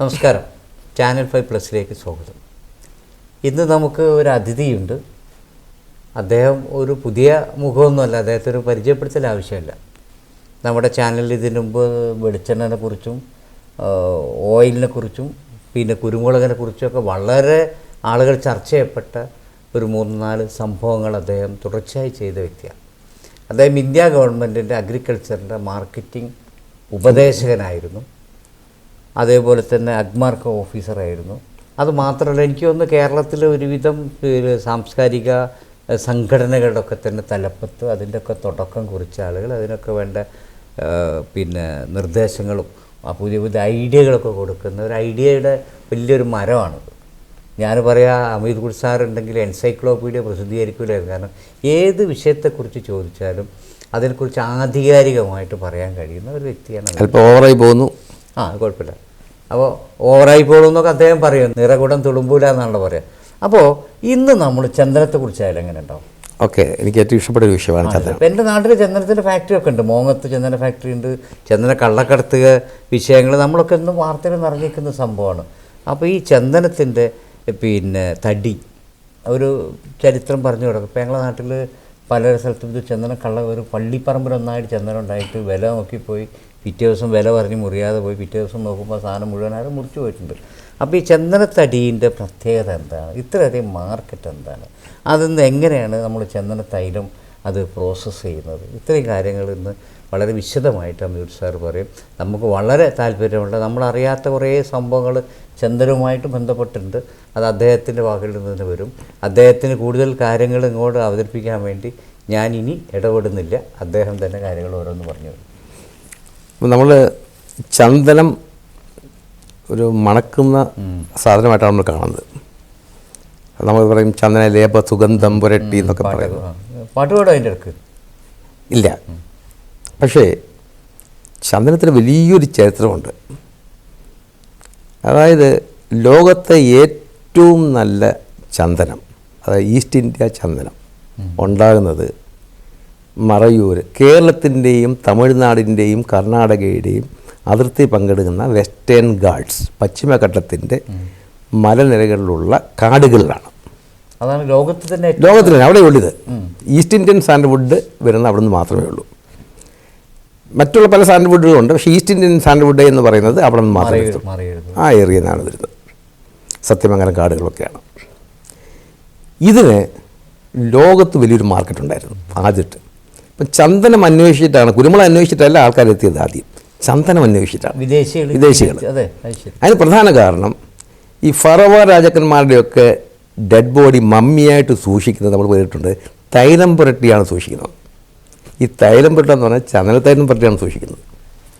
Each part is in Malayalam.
നമസ്കാരം. ചാനൽ ഫൈവ് പ്ലസിലേക്ക് സ്വാഗതം. ഇന്ന് നമുക്ക് ഒരു അതിഥിയുണ്ട്. അദ്ദേഹം ഒരു പുതിയ മുഖമൊന്നുമല്ല അദ്ദേഹത്തെ ഒരു പരിചയപ്പെടുത്തൽ ആവശ്യമില്ല. നമ്മുടെ ചാനലിൽ ഇതിനു മുമ്പ് വെളിച്ചെണ്ണനെ കുറിച്ചും ഓയിലിനെ കുറിച്ചും പിന്നെ കുരുമുളകിനെ കുറിച്ചൊക്കെ വളരെ ആളുകൾ ചർച്ച ചെയ്യപ്പെട്ട ഒരു മൂന്ന് നാല് സംഭവങ്ങൾ അദ്ദേഹം തുടർച്ചയായി ചെയ്ത വ്യക്തിയാണ്. അദ്ദേഹം ഇന്ത്യ ഗവൺമെന്റിന്റെ അഗ്രികൾച്ചറിന്റെ മാർക്കറ്റിംഗ് ഉപദേശകനായിരുന്നു. അതേപോലെ തന്നെ അഗ്മാർക്ക് ഓഫീസറായിരുന്നു അത് മാത്രമല്ല എനിക്ക് തോന്നുന്നു കേരളത്തിലെ ഒരുവിധം സാംസ്കാരിക സംഘടനകളുടെ ഒക്കെ തന്നെ തലപ്പത്ത് അതിന്റെയൊക്കെ തുടക്കം കുറിച്ച ആളുകൾ. അതിനൊക്കെ വേണ്ട പിന്നെ നിർദ്ദേശങ്ങളും പുതിയ പുതിയ ഐഡിയകളൊക്കെ കൊടുക്കുന്ന ഒരു ഐഡിയയുടെ വലിയൊരു മരമാണത്. ഞാൻ പറയാ അമിത് ഗുഡ് സാർ ഉണ്ടെങ്കിൽ എൻസൈക്ലോപീഡിയ പ്രസിദ്ധീകരിക്കില്ലായിരുന്നു കാരണം ഏത് വിഷയത്തെക്കുറിച്ച് ചോദിച്ചാലും അതിനെക്കുറിച്ച് ആധികാരികമായിട്ട് പറയാൻ കഴിയുന്ന ഒരു വ്യക്തിയാണ് അല്പം ഓവറായി പോകുന്നു. ആ കുഴപ്പമില്ല. അപ്പോൾ ഓവറായി പോകുമെന്നൊക്കെ അദ്ദേഹം പറയും. നിറകുടം തുളുമ്പൂല എന്നാണല്ലോ പറയുക അപ്പോൾ ഇന്ന് നമ്മൾ ചന്ദനത്തെക്കുറിച്ചായാലും എങ്ങനെ ഉണ്ടാവും ഓക്കെ എനിക്ക് ഏറ്റവും ഇഷ്ടപ്പെട്ട ഒരു വിഷയമാണ് ചന്ദനം. എന്റെ നാട്ടിൽ ചന്ദനത്തിന്റെ ഫാക്ടറി ഒക്കെ ഉണ്ട്. മോങ്ങത്ത് ചന്ദന ഫാക്ടറി ഉണ്ട്. ചന്ദന കള്ളക്കടത്തുക വിഷയങ്ങൾ നമ്മളൊക്കെ ഇന്നും വാർത്തയിൽ നിറഞ്ഞിരിക്കുന്ന സംഭവമാണ്. അപ്പോൾ ഈ ചന്ദനത്തിന്റെ പിന്നെ തടി ഒരു ചരിത്രം പറഞ്ഞു കിടക്കും ഇപ്പം ഞങ്ങളുടെ നാട്ടിൽ പല സ്ഥലത്തും ഇത് ചന്ദനം കള്ള ഒരു പള്ളിപ്പറമ്പിൽ ഒന്നായിട്ട് ചന്ദനം ഉണ്ടായിട്ട് വില നോക്കിപ്പോയി. പിറ്റേ ദിവസം വില പറഞ്ഞ് മുറിയാതെ പോയി പിറ്റേ ദിവസം നോക്കുമ്പോൾ സാധനം മുഴുവനായിട്ട് മുറിച്ചു പോയിട്ടുണ്ട്. അപ്പോൾ ഈ ചന്ദനത്തടീന്റെ പ്രത്യേകത എന്താണ്? ഇത്രയധികം മാർക്കറ്റ് എന്താണ്? അതിന്ന് എങ്ങനെയാണ് നമ്മൾ ചന്ദന തൈലം അത് പ്രോസസ്സ് ചെയ്യുന്നത്? ഇത്രയും കാര്യങ്ങൾ ഇന്ന് വളരെ വിശദമായിട്ട് അമീർ സാർ പറയും. നമുക്ക് വളരെ താല്പര്യമുണ്ട്. നമ്മളറിയാത്ത കുറേ സംഭവങ്ങൾ ചന്ദനവുമായിട്ട് ബന്ധപ്പെട്ടിട്ടുണ്ട്. അത് അദ്ദേഹത്തിന്റെ വാക്കിൽ നിന്ന് വരും. അദ്ദേഹത്തിന് കൂടുതൽ കാര്യങ്ങൾ ഇങ്ങോട്ട് അവതരിപ്പിക്കാൻ വേണ്ടി ഞാനിനി ഇടപെടുന്നില്ല. അദ്ദേഹം തന്നെ കാര്യങ്ങൾ ഓരോന്ന് പറഞ്ഞു നമ്മൾ ചന്ദനം ഒരു മണക്കുന്ന സാധനമായിട്ടാണ് നമ്മൾ കാണുന്നത്. നമ്മൾ പറയും ചന്ദന ലേപ സുഗന്ധം പുരട്ടി എന്നൊക്കെ പറയും പാട്ടുപാടോ പാട്ട് പാടും അതിന്റെ ഇടയ്ക്ക്? ഇല്ല. പക്ഷേ ചന്ദനത്തിന് വലിയൊരു ചരിത്രമുണ്ട്. അതായത് ലോകത്തെ ഏറ്റവും നല്ല ചന്ദനം അതായത് ഈസ്റ്റ് ഇന്ത്യ ചന്ദനം ഉണ്ടാകുന്നത് മറയൂർ. കേരളത്തിന്റെയും തമിഴ്നാടിന്റെയും കർണാടകയുടെയും അതിർത്തി പങ്കെടുക്കുന്ന വെസ്റ്റേൺ ഗാർഡ്സ് പശ്ചിമഘട്ടത്തിന്റെ മലനിരകളിലുള്ള കാടുകളിലാണ്. അതാണ് ലോകത്ത് തന്നെ ലോകത്തിൽ തന്നെ അവിടെ ഉള്ളത് ഈസ്റ്റ് ഇന്ത്യൻ സാൻഡ്വുഡ് വരുന്ന അവിടെ നിന്ന് മാത്രമേ ഉള്ളൂ. മറ്റുള്ള പല സാൻഡ്വുഡുകളും ഉണ്ട് പക്ഷേ ഈസ്റ്റ് ഇന്ത്യൻ സാൻഡ്വുഡ് എന്ന് പറയുന്നത് അവിടെ നിന്ന് മാത്രമേ ആ ഏറിയ നിന്നാണ് വരുന്നത്. സത്യമംഗലം കാടുകളൊക്കെയാണ്. ഇതിന് ലോകത്ത് വലിയൊരു മാർക്കറ്റ് ഉണ്ടായിരുന്നു ആദ്യത്തെ ഇപ്പം ചന്ദനം അന്വേഷിച്ചിട്ടാണ്. കുരുമുളക് അന്വേഷിച്ചിട്ടല്ല ആൾക്കാർ എത്തിയത് ആദ്യം. ചന്ദനം അന്വേഷിച്ചിട്ടാണ്. വിദേശികൾ വിദേശികൾ. അതിന് പ്രധാന കാരണം ഈ ഫറവ രാജാക്കന്മാരുടെയൊക്കെ ഡെഡ് ബോഡി മമ്മിയായിട്ട് സൂക്ഷിക്കുന്നത് നമ്മൾ പറഞ്ഞിട്ടുണ്ട് തൈലം പുരട്ടിയാണ് സൂക്ഷിക്കുന്നത്. ഈ തൈലം പുരട്ട എന്ന് പറഞ്ഞാൽ തൈലം പുരട്ടിയാണ് സൂക്ഷിക്കുന്നത്.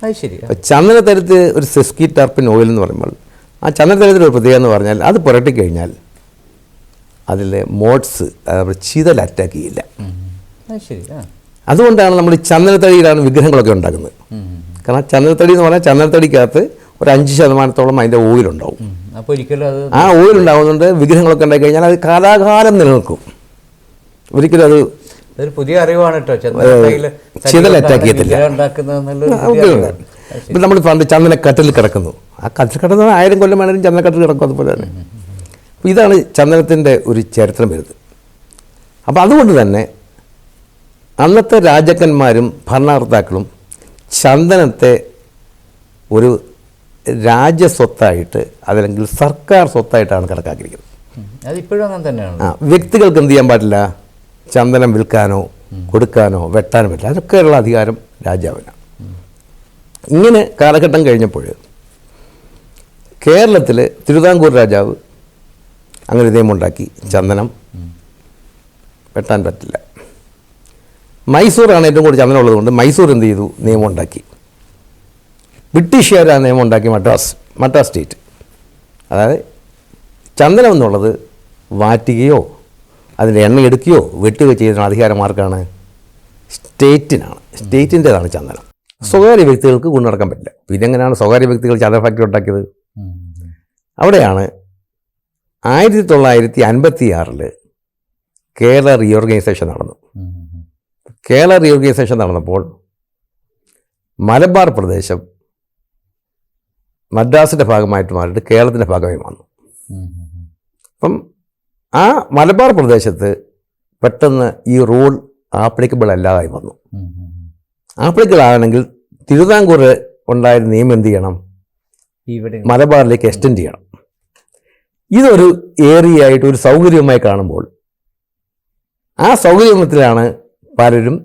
അത് ശരി. ചന്ദന ചന്ദനത്തൈലത്ത് ഒരു സെസ്കി ടർപ്പിൻ ഓയിൽ എന്ന് പറയുമ്പോൾ ആ ചന്ദനത്തൈലത്തിന്റെ ഒരു പ്രത്യേകത എന്ന് പറഞ്ഞാൽ അത് പുരട്ടിക്കഴിഞ്ഞാൽ അതിലെ മോഡ്സ് അതായത് ചീതൽ അറ്റാക്ക് ചെയ്യില്ല. ശരി. അതുകൊണ്ടാണ് നമ്മൾ ചന്ദനത്തടിയിലാണ് വിഗ്രഹങ്ങളൊക്കെ ഉണ്ടാക്കുന്നത്. കാരണം ചന്ദനത്തടി എന്ന് പറഞ്ഞാൽ ചന്ദനത്തടിക്കകത്ത് ഒരു അഞ്ച് ശതമാനത്തോളം അതിന്റെ ഓയിലുണ്ടാവും. അപ്പോൾ ഒരിക്കലും അത് ആ ഓയിൽ ഉണ്ടാകുന്നതുകൊണ്ട് വിഗ്രഹങ്ങളൊക്കെ ഉണ്ടാക്കി കഴിഞ്ഞാൽ അത് കാലാകാലം നിലനിൽക്കും. ഒരിക്കലും അത് ഒരു പുതിയ അറിവാണ് കേട്ടോ. അറ്റാക്ക് ചെയ്യത്തില്ല. ഇപ്പം നമ്മൾ പണ്ട് ചന്ദനക്കട്ടിൽ കിടക്കുന്നു. ആ കട്ടിൽ കിടന്നത് ആയിരം കൊല്ലം വേണമെങ്കിലും ചന്ദനക്കട്ടിൽ കിടക്കും അതുപോലെ തന്നെ. അപ്പോൾ ഇതാണ് ചന്ദനത്തിന്റെ ഒരു ചരിത്രം വരുന്നത്. അപ്പോൾ അതുകൊണ്ട് തന്നെ അന്നത്തെ രാജാക്കന്മാരും ഭരണകർത്താക്കളും ചന്ദനത്തെ ഒരു രാജ്യസ്വത്തായിട്ട് അതല്ലെങ്കിൽ സർക്കാർ സ്വത്തായിട്ടാണ് കണക്കാക്കിയിരിക്കുന്നത്. അതിപ്പോഴും അങ്ങനെ തന്നെയാണ്. ആ വ്യക്തികൾക്ക് എന്ത് ചെയ്യാൻ പാടില്ല? ചന്ദനം വിൽക്കാനോ കൊടുക്കാനോ വെട്ടാനോ പറ്റില്ല അതൊക്കെയുള്ള അധികാരം രാജാവിനാണ്. ഇങ്ങനെ കാലഘട്ടം കഴിഞ്ഞപ്പോൾ കേരളത്തിൽ തിരുവിതാംകൂർ രാജാവ് അങ്ങനെ നിയമമുണ്ടാക്കി ചന്ദനം വെട്ടാൻ പറ്റില്ല. മൈസൂറാണ് ഏറ്റവും കൂടുതൽ ചന്ദനം ഉള്ളതുകൊണ്ട് മൈസൂർ എന്ത് ചെയ്തു? നിയമം ഉണ്ടാക്കി ബ്രിട്ടീഷുകാർ ആ നിയമം ഉണ്ടാക്കി മദ്രാസ് മദ്രാസ് സ്റ്റേറ്റ്. അതായത് ചന്ദനം എന്നുള്ളത് വാറ്റുകയോ അതിന്റെ എണ്ണ എടുക്കുകയോ വെട്ടുകയോ ചെയ്യുന്ന അധികാരം ആർക്കാണ് സ്റ്റേറ്റിനാണ്. സ്റ്റേറ്റിന്റേതാണ് ചന്ദനം. സ്വകാര്യ വ്യക്തികൾക്ക് കൊണ്ടുനടക്കാൻ പറ്റില്ല. പിന്നെ എങ്ങനെയാണ് സ്വകാര്യ വ്യക്തികൾ ചന്ദന ഫാക്ടറി ഉണ്ടാക്കിയത്? അവിടെയാണ് ആയിരത്തി തൊള്ളായിരത്തി അൻപത്തി ആറിൽ കേരള റീഓർഗനൈസേഷൻ നടന്നു. കേരള റീഓർഗനൈസേഷൻ നടന്നപ്പോൾ മലബാർ പ്രദേശം മദ്രാസിന്റെ ഭാഗമായിട്ട് മാറിയിട്ട് കേരളത്തിന്റെ ഭാഗമായി വന്നു. അപ്പം ആ മലബാർ പ്രദേശത്ത് പെട്ടെന്ന് ഈ റൂൾ ആപ്ലിക്കബിൾ അല്ലാതായി വന്നു. ആപ്ലിക്കബിൾ ആണെങ്കിൽ തിരുവിതാംകൂർ ഉണ്ടായിരുന്ന നിയമം എന്ത് ചെയ്യണം ഇവിടെ മലബാറിലേക്ക് എക്സ്റ്റെൻഡ് ചെയ്യണം ഇതൊരു ഏരിയ ആയിട്ട് ഒരു സൗകര്യമായി കാണുമ്പോൾ ആ സൗകര്യത്തിലാണ് പലരും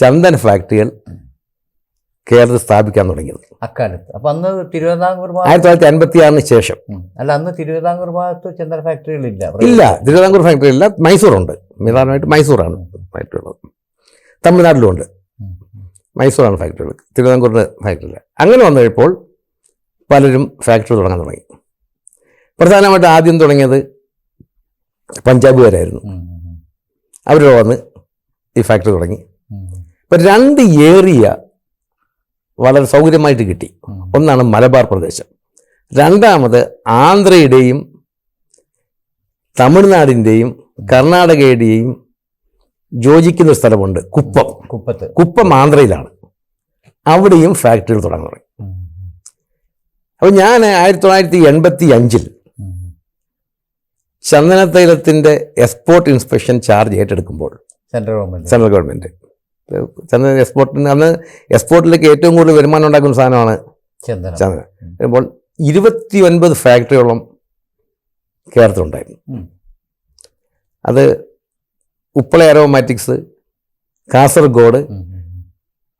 ചന്ദന ഫാക്ടറികൾ കേരളത്തിൽ സ്ഥാപിക്കാൻ തുടങ്ങിയത്. അക്കാലത്ത്. അപ്പൊ അന്ന് തിരുവിതാംകൂർ ഭാഗത്ത് ആയിരത്തി തൊള്ളായിരത്തി അൻപത്തി ആറിന് ശേഷം അല്ല അന്ന് തിരുവിതാംകൂർ ഭാഗത്ത് ചന്ദന ഫാക്ടറികളില്ല. ഇല്ല തിരുവിതാംകൂർ ഫാക്ടറി ഇല്ല മൈസൂറുണ്ട്. പ്രധാനമായിട്ട് മൈസൂറാണ് ഫാക്ടറി ഉള്ളത് തമിഴ്നാട്ടിലുമുണ്ട് ഉണ്ട് മൈസൂറാണ് ഫാക്ടറികൾ. തിരുവിതാംകൂറിന്റെ ഫാക്ടറി ഇല്ല അങ്ങനെ വന്നു കഴിയുമ്പോൾ പലരും ഫാക്ടറി തുടങ്ങാൻ തുടങ്ങി. പ്രധാനമായിട്ട് ആദ്യം തുടങ്ങിയത് പഞ്ചാബുകാരായിരുന്നു. അവരോട് വന്ന് ഈ ഫാക്ടറി തുടങ്ങി. ഇപ്പം രണ്ട് ഏരിയ വളരെ സൗകര്യമായിട്ട് കിട്ടി. ഒന്നാണ് മലബാർ പ്രദേശം. രണ്ടാമത് ആന്ധ്രയുടെയും തമിഴ്നാടിന്റെയും കർണാടകയുടെയും യോജിക്കുന്ന സ്ഥലമുണ്ട് കുപ്പം. കുപ്പത്ത്. കുപ്പം ആന്ധ്രയിലാണ്. അവിടെയും ഫാക്ടറികൾ തുടങ്ങി. തുടങ്ങി അപ്പോൾ ഞാൻ ആയിരത്തി തൊള്ളായിരത്തി എൺപത്തി അഞ്ചിൽ. ചന്ദനത്തൈലത്തിന്റെ എക്സ്പോർട്ട് ഇൻസ്പെക്ഷൻ ചാർജ് ഏറ്റെടുക്കുമ്പോൾ സെൻട്രൽ ഗവൺമെന്റ് സെൻട്രൽ ഗവൺമെന്റ്. ചന്ദന എക്സ്പോർട്ടിന് അന്ന് എക്സ്പോർട്ടിലേക്ക് ഏറ്റവും കൂടുതൽ വരുമാനം ഉണ്ടാക്കുന്ന സാധനമാണ് ചന്ദനം. അപ്പോൾ ഇരുപത്തി ഒൻപത് ഫാക്ടറിയോളം കേരളത്തിലുണ്ടായിരുന്നു. അത് ഉപ്പള അരോമാറ്റിക്സ് കാസർഗോഡ് മലബാർ.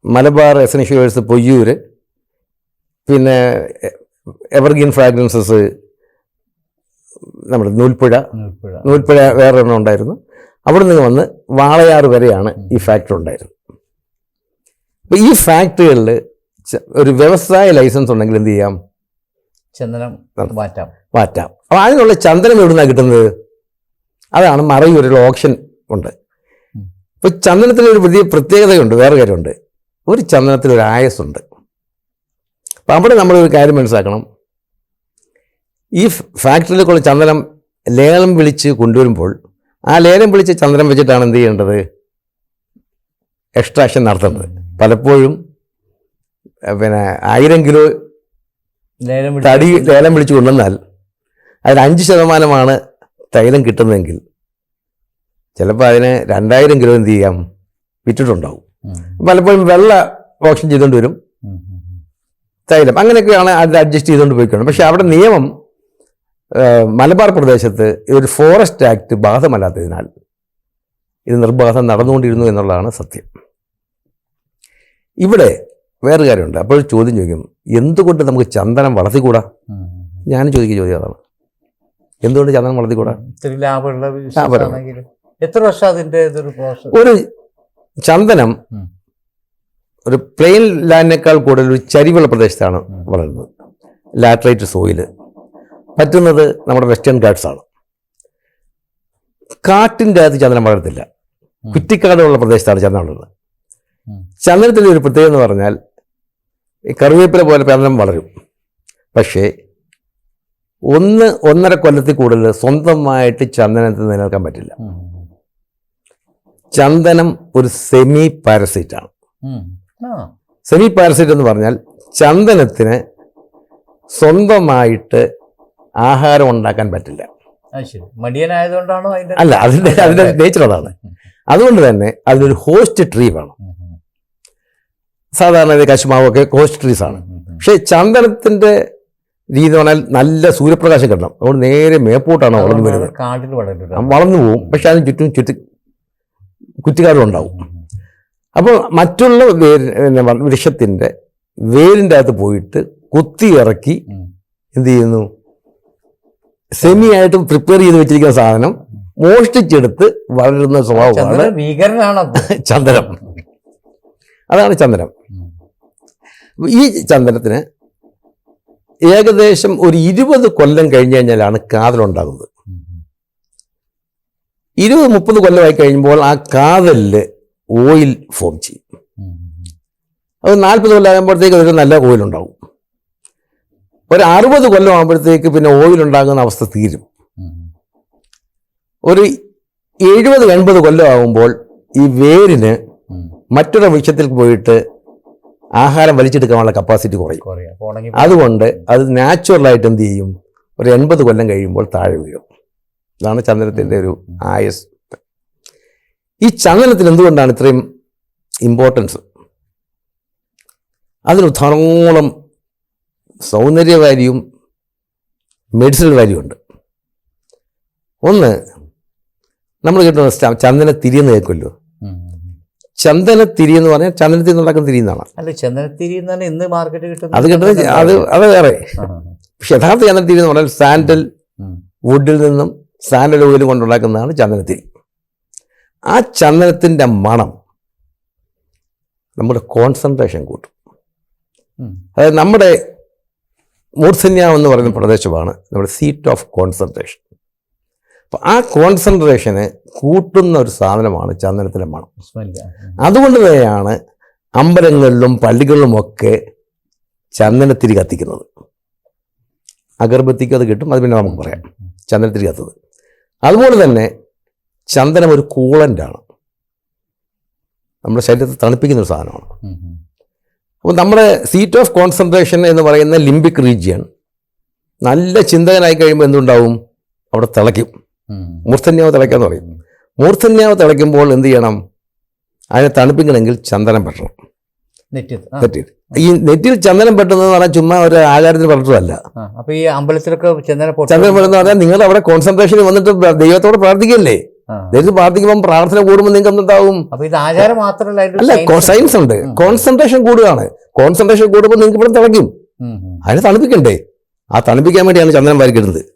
മലബാർ എസൻഷ്യേഴ്സ് പൊയ്യൂർ പിന്നെ എവർഗ്രീൻ ഫ്രാഗ്രൻസസ് നമ്മുടെ നൂൽപ്പുഴ നൂൽപ്പുഴ. നൂൽപ്പുഴ വേറെ ഒരെണ്ണം ഉണ്ടായിരുന്നു. അവിടെ നിന്ന് വന്ന് വാളയാർ വരെയാണ് ഈ ഫാക്ടറി ഉണ്ടായിരുന്നത്. അപ്പോൾ ഈ ഫാക്ടറികളിൽ ഒരു വ്യവസായ ലൈസൻസ് ഉണ്ടെങ്കിൽ എന്ത് ചെയ്യാം? ചന്ദനം മാറ്റാം. മാറ്റാം. അപ്പോൾ അതിനുള്ള ചന്ദനം എവിടെ നിന്നാണ് കിട്ടുന്നത്? അതാണ് മറയൂരിൽ ഓപ്ഷൻ ഉണ്ട്. ഇപ്പോൾ ചന്ദനത്തിന് ഒരു വലിയ പ്രത്യേകതയുണ്ട് വേറെ കാര്യമുണ്ട്. ഒരു ചന്ദനത്തിൽ ഒരു ആയസ്സുണ്ട്. അപ്പം അവിടെ നമ്മളൊരു കാര്യം മനസ്സിലാക്കണം. ഈ ഫാക്ടറിയിലേക്കുള്ള ചന്ദനം ലേലം വിളിച്ച് കൊണ്ടുവരുമ്പോൾ ആ ലേലം വിളിച്ച് ചന്ദ്രൻ വെച്ചിട്ടാണ് എന്ത് ചെയ്യേണ്ടത്? എക്സ്ട്രാക്ഷൻ നടത്തേണ്ടത്. പലപ്പോഴും പിന്നെ ആയിരം കിലോ തടി ലേലം വിളിച്ചു കൊണ്ടുവന്നാൽ അതിൽ അഞ്ച് ശതമാനമാണ് തൈലം കിട്ടുന്നതെങ്കിൽ ചിലപ്പോൾ അതിന് രണ്ടായിരം കിലോ എന്ത് ചെയ്യാം? വിറ്റിട്ടുണ്ടാവും. പലപ്പോഴും വെള്ള ഓപ്ഷൻ ചെയ്തുകൊണ്ട് വരും. തൈലം അങ്ങനെയൊക്കെയാണ് അത് അഡ്ജസ്റ്റ് ചെയ്തുകൊണ്ട് പോയിക്കൊണ്ട് പക്ഷേ അവിടെ നിയമം മലബാർ പ്രദേശത്ത് ഇതൊരു ഫോറസ്റ്റ് ആക്ട് ബാധമല്ലാത്തതിനാൽ ഇത് നിർബാധം നടന്നുകൊണ്ടിരുന്നു എന്നുള്ളതാണ് സത്യം. ഇവിടെ വേറൊരു കാര്യമുണ്ട്. അപ്പോൾ ചോദ്യം ചോദിക്കും എന്തുകൊണ്ട് നമുക്ക് ചന്ദനം വളർത്തിക്കൂടാ? ഞാനും ചോദിക്കുക ചോദ്യം അതാണ്. എന്തുകൊണ്ട് ചന്ദനം വളർത്തിക്കൂടാ. എത്ര വർഷം അതിന്റെ ഒരു ചന്ദനം ഒരു പ്ലെയിൻ ലാൻഡിനേക്കാൾ കൂടുതൽ ഒരു ചരിവുള്ള പ്രദേശത്താണ്. വളരുന്നത്. Laterite soil. പറ്റുന്നത് നമ്മുടെ വെസ്റ്റേൺ ഗാഡ്സ് ആണ്. കാട്ടിന്റെ അകത്ത് ചന്ദനം വളരത്തില്ല. കുറ്റിക്കാടുള്ള പ്രദേശത്താണ് ചന്ദനം വളരുന്നത്. ചന്ദനത്തിന്റെ ഒരു പ്രത്യേകത എന്ന് പറഞ്ഞാൽ ഈ കറിവേപ്പില പോലെ ചന്ദനം വളരും. പക്ഷേ ഒന്ന് ഒന്നര കൊല്ലത്തിൽ കൂടുതൽ സ്വന്തമായിട്ട് ചന്ദനത്തിൽ നിലനിൽക്കാൻ പറ്റില്ല. ചന്ദനം ഒരു സെമി പാരസൈറ്റാണ് സെമി പാരസൈറ്റ് എന്ന് പറഞ്ഞാൽ ചന്ദനത്തിന് സ്വന്തമായിട്ട് ആഹാരം ഉണ്ടാക്കാൻ പറ്റില്ല. മടിയനായതുകൊണ്ടാണോ അല്ല അതിന്റെ അതിന്റെ നേച്ചർ അതാണ് അതുകൊണ്ട് തന്നെ അതിനൊരു ഹോസ്റ്റ് ട്രീ വേണം. സാധാരണ കശുമാവൊക്കെ ഹോസ്റ്റ് ട്രീസ് ആണ്. പക്ഷേ ചന്ദനത്തിന്റെ രീതി പറഞ്ഞാൽ നല്ല സൂര്യപ്രകാശം കിട്ടണം. അതുകൊണ്ട് നേരെ മേപ്പോട്ടാണ് വളർന്നു വരുന്നത്. വളർന്നു പോകും പക്ഷെ അതിന് ചുറ്റും ചുറ്റി കുറ്റിക്കാടും ഉണ്ടാവും. അപ്പോൾ മറ്റുള്ള വേര് വൃക്ഷത്തിന്റെ വേരിന്റെ അകത്ത് പോയിട്ട് കുത്തി ഇറക്കി എന്ത് ചെയ്യുന്നു? സെമി ആയിട്ട് പ്രിപ്പയർ ചെയ്ത് വെച്ചിരിക്കുന്ന സാധനം മോഷ്ടിച്ചെടുത്ത് വളരുന്ന സ്വഭാവമാണ് ഭീകരനാണ് ചന്ദനം. അതാണ് ചന്ദനം. ഈ ചന്ദനത്തിന് ഏകദേശം ഒരു ഇരുപത് കൊല്ലം കഴിഞ്ഞ് കഴിഞ്ഞാലാണ് കാതലുണ്ടാകുന്നത്. ഇരുപത് മുപ്പത് കൊല്ലമായി കഴിയുമ്പോൾ ആ കാതലിൽ ഓയിൽ ഫോം ചെയ്യും. അത് നാൽപ്പത് കൊല്ലം ആകുമ്പോഴത്തേക്ക് ഒരു നല്ല ഓയിൽ ഉണ്ടാവും ഒരു അറുപത് കൊല്ലം ആകുമ്പോഴത്തേക്ക് പിന്നെ ഓയിൽ ഉണ്ടാകുന്ന അവസ്ഥ തീരും. ഒരു എഴുപത് എൺപത് കൊല്ലം ആകുമ്പോൾ ഈ വേരിന് മറ്റൊരു വൃക്ഷത്തിൽ പോയിട്ട് ആഹാരം വലിച്ചെടുക്കാനുള്ള കപ്പാസിറ്റി കുറയും. അതുകൊണ്ട് അത് നാച്ചുറലായിട്ട് എന്ത് ചെയ്യും? ഒരു എൺപത് കൊല്ലം കഴിയുമ്പോൾ താഴെ വീഴും. ഇതാണ് ചന്ദനത്തിന്റെ ഒരു ആയസ്. ഈ ചന്ദനത്തിന് എന്തുകൊണ്ടാണ് ഇത്രയും ഇമ്പോർട്ടൻസ് അതിന് ധാരാളം സൗന്ദര്യ വാല്യൂവും മെഡിസിനൽ വാല്യൂ ഉണ്ട് ഒന്ന് നമ്മൾ കിട്ടുന്ന ചന്ദന തിരി എന്ന് കേൾക്കുമല്ലോ. തിരി എന്ന് പറഞ്ഞാൽ ചന്ദനത്തിൽ നിന്നുണ്ടാക്കുന്ന തിരി എന്നാണ്. അല്ല ചന്ദനത്തിരി എന്നാണ് ഇന്ന് മാർക്കറ്റ് കിട്ടുന്നത് അത് കിട്ടുന്നത് അത് അത് വേറെ. പക്ഷെ യഥാർത്ഥ ചന്ദനത്തിരി എന്ന് പറഞ്ഞാൽ സാൻഡൽ വുഡിൽ നിന്നും സാൻഡൽ ഓയിൽ കൊണ്ടുണ്ടാക്കുന്നതാണ് ചന്ദനത്തിരി ആ ചന്ദനത്തിന്റെ മണം നമ്മുടെ കോൺസെൻട്രേഷൻ കൂട്ടും. അതായത് നമ്മുടെ മൂർധന്യ എന്ന് പറയുന്ന പ്രദേശമാണ് നമ്മുടെ സീറ്റ് ഓഫ് കോൺസെൻട്രേഷൻ അപ്പോൾ ആ കോൺസെൻട്രേഷന് കൂട്ടുന്ന ഒരു സാധനമാണ് ചന്ദനത്തിലെ മണം. അതുകൊണ്ട് തന്നെയാണ് അമ്പലങ്ങളിലും പള്ളികളിലുമൊക്കെ ചന്ദനത്തിരി കത്തിക്കുന്നത്. അഗർബത്തിക്ക് അത് കിട്ടും അത് പിന്നെ നമുക്ക് പറയാം. ചന്ദനത്തിരി കത്തത്. അതുപോലെ തന്നെ ചന്ദനം ഒരു കൂളന്റാണ് നമ്മുടെ ശരീരത്തെ തണുപ്പിക്കുന്ന ഒരു സാധനമാണ്. അപ്പോൾ നമ്മുടെ സീറ്റ് ഓഫ് കോൺസെൻട്രേഷൻ എന്ന് പറയുന്ന ലിംബിക് റീജിയൻ നല്ല ചിന്തകനായി കഴിയുമ്പോൾ എന്തുണ്ടാവും? അവിടെ തിളയ്ക്കും. മൂർധന്യാവ് തിളയ്ക്കാന്ന് പറയും. മൂർധന്യാവ് തിളയ്ക്കുമ്പോൾ എന്ത് ചെയ്യണം? അതിനെ തണുപ്പിക്കണമെങ്കിൽ ചന്ദനം പെട്ടണം നെറ്റിൽ. ഈ നെറ്റിൽ ചന്ദനം പെട്ടെന്ന് പറഞ്ഞാൽ ചുമ്മാ ഒരു ആചാരത്തിന് പറഞ്ഞതല്ല. അപ്പൊ ഈ അമ്പലത്തിലൊക്കെ ചന്ദന ചന്ദനം പെട്ടെന്ന് പറഞ്ഞാൽ നിങ്ങൾ അവിടെ കോൺസെൻട്രേഷൻ വന്നിട്ട് ദൈവത്തോട് പ്രാർത്ഥിക്കല്ലേ ദൈവത്തിൽ പ്രാർത്ഥിക്കുമ്പോൾ പ്രാർത്ഥന കൂടുമ്പോൾ നിങ്ങൾക്ക് എന്തുണ്ടാവും? അതിന്റെ അല്ല. സയൻസ് ഉണ്ട്. കോൺസെൻട്രേഷൻ കൂടുകയാണ്. കോൺസെൻട്രേഷൻ കൂടുമ്പോൾ നിങ്ങൾക്ക് ഇവിടെ തിളയ്ക്കും. അതിനെ തണുപ്പിക്കണ്ടേ? ആ തണുപ്പിക്കാൻ വേണ്ടിയാണ് ചന്ദനം വരയ്ക്കുന്നത്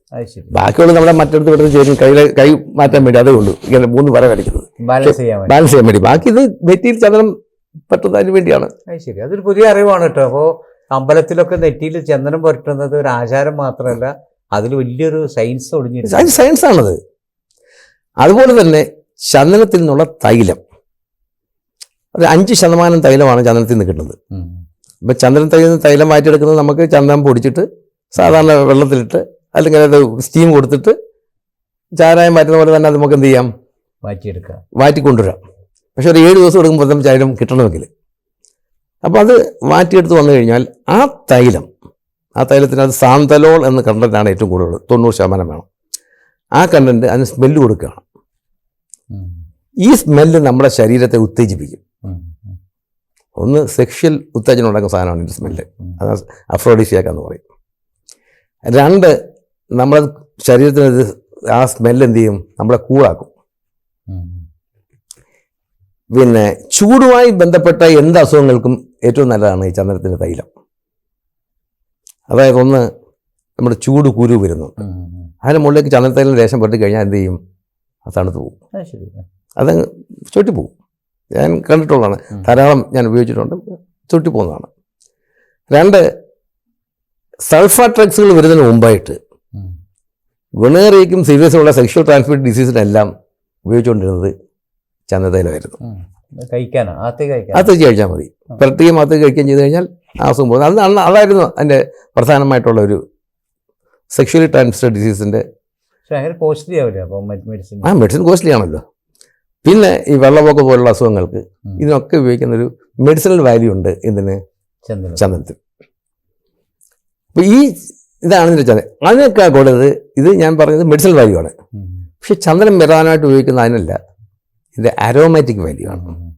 ബാക്കിയുള്ള നമ്മുടെ മറ്റടുത്ത് വിടുന്ന ചേരും. കൈ കൈ മാറ്റാൻ വേണ്ടി അതേ ഉള്ളൂ. ഇങ്ങനെ മൂന്ന് വര വരയ്ക്കുന്നത്. ബാലൻസ് ചെയ്യാൻ വേണ്ടി. ബാക്കി ഇത് നെറ്റിയിൽ ചന്ദനം പറ്റുന്നതിന് വേണ്ടിയാണ്. ശരി. അതൊരു പുതിയ അറിവാണ് കേട്ടോ. അപ്പോൾ അമ്പലത്തിലൊക്കെ നെറ്റിയിൽ ചന്ദനം പുരട്ടുന്നത് ഒരു ആചാരം മാത്രമല്ല അതിൽ വലിയൊരു സയൻസ് അത് സയൻസ് ആണത്. അതുപോലെ തന്നെ ചന്ദനത്തിൽ നിന്നുള്ള തൈലം. ഒരു അഞ്ച് ശതമാനം തൈലമാണ് ചന്ദനത്തിൽ നിന്ന് കിട്ടുന്നത്. ഇപ്പം ചന്ദന തൈലം തൈലം മാറ്റിയെടുക്കുന്നത് നമുക്ക് ചന്ദനം പൊടിച്ചിട്ട് സാധാരണ വെള്ളത്തിലിട്ട് അല്ലെങ്കിൽ അത് സ്റ്റീം കൊടുത്തിട്ട് ചാരായം മാറ്റുന്ന പോലെ തന്നെ അത് നമുക്ക് എന്ത് ചെയ്യാം? മാറ്റിയെടുക്കാം മാറ്റി കൊണ്ടുവരാം പക്ഷെ ഒരു ഏഴ് ദിവസം എടുക്കുമ്പോൾ തന്നെ തൈലം കിട്ടണമെങ്കിൽ. അപ്പോൾ അത് വാറ്റിയെടുത്ത് വന്നു കഴിഞ്ഞാൽ ആ തൈലം ആ തൈലത്തിന് അത് സാന്തലോൾ എന്ന കണ്ടന്റാണ് ഏറ്റവും കൂടുതൽ. തൊണ്ണൂറ് ശതമാനം വേണം. ആ കണ്ടന്റ് അതിന് സ്മെല്ല് കൊടുക്കുകയാണ്. ഈ സ്മെല്ല് നമ്മുടെ ശരീരത്തെ ഉത്തേജിപ്പിക്കും. ഒന്ന് സെക്ഷൽ ഉത്തേജനം ഉണ്ടാക്കുന്ന സാധനമാണ് ഇതിന്റെ സ്മെല്ല്. അത് അത് അഫ്രോഡിസിയാക്കാന്ന് പറയും. രണ്ട് നമ്മുടെ ശരീരത്തിന് ആ സ്മെല്ല് എന്ത് ചെയ്യും? നമ്മളെ കൂളാക്കും. പിന്നെ ചൂടുമായി ബന്ധപ്പെട്ട എന്ത് അസുഖങ്ങൾക്കും ഏറ്റവും നല്ലതാണ് ഈ ചന്ദനത്തിന്റെ തൈലം. അതായത് ഒന്ന് നമ്മുടെ ചൂട് കുരു വരുന്നുണ്ട്. അതിന് മുകളിലേക്ക് ചന്ദനത്തൈലം ലേശം പെട്ട് കഴിഞ്ഞാൽ എന്ത് ചെയ്യും? തണുത്ത് പോകും. അത് ശരി. അതങ്ങ് പോകും. ഞാൻ കണ്ടിട്ടുള്ളതാണ്. ധാരാളം ഞാൻ ഉപയോഗിച്ചിട്ടുണ്ട്. ചുട്ടി പോകുന്നതാണ്. രണ്ട് സൾഫർ ഡ്രഗ്സുകൾ വരുന്നതിന് മുമ്പായിട്ട്. ഗുണേറിയക്കും സീരിയസുള്ള സെക്ഷൽ ട്രാൻസ്മിറ്റ് ഡിസീസിനെല്ലാം ഉപയോഗിച്ചുകൊണ്ടിരുന്നത് ആദ്യം അത് കഴിച്ചാൽ മതി. പ്രത്യേകം അത് കഴിക്കുകയും ചെയ്ത് കഴിഞ്ഞാൽ ആ അസുഖം പോകുന്നത് അന്ന് അന്ന് അതായിരുന്നു അതിന്റെ പ്രധാനമായിട്ടുള്ള ഒരു സെക്ഷലി ട്രാൻസ്മിറ്റഡ് ഡിസീസിന്റെ പക്ഷെ അങ്ങനെ കോസ്റ്റ്ലി ആവില്ല അപ്പോൾ മെഡിസിൻ ആ മെഡിസിൻ കോസ്റ്റ്ലി ആണല്ലോ. പിന്നെ ഈ വെള്ളപ്പൊക്കം പോലുള്ള അസുഖങ്ങൾക്ക് ഇതിനൊക്കെ ഉപയോഗിക്കുന്ന ഒരു മെഡിസിനൽ വാല്യൂ ഉണ്ട് ഇതിന് ചന്ദനം. ചന്ദനത്തിൽ. അപ്പോൾ ഈ ഇതാണ് ഇതിന്റെ ചന്ദനം. അതിനൊക്കെ കൂടുതൽ ഇത് ഞാൻ പറഞ്ഞത് മെഡിസിനൽ വാല്യൂ ആണ്. പക്ഷെ ചന്ദനം പ്രധാനമായിട്ട് ഉപയോഗിക്കുന്ന അതിനല്ല. ഇതിന്റെ അരോമാറ്റിക് വാല്യൂ ആണ്.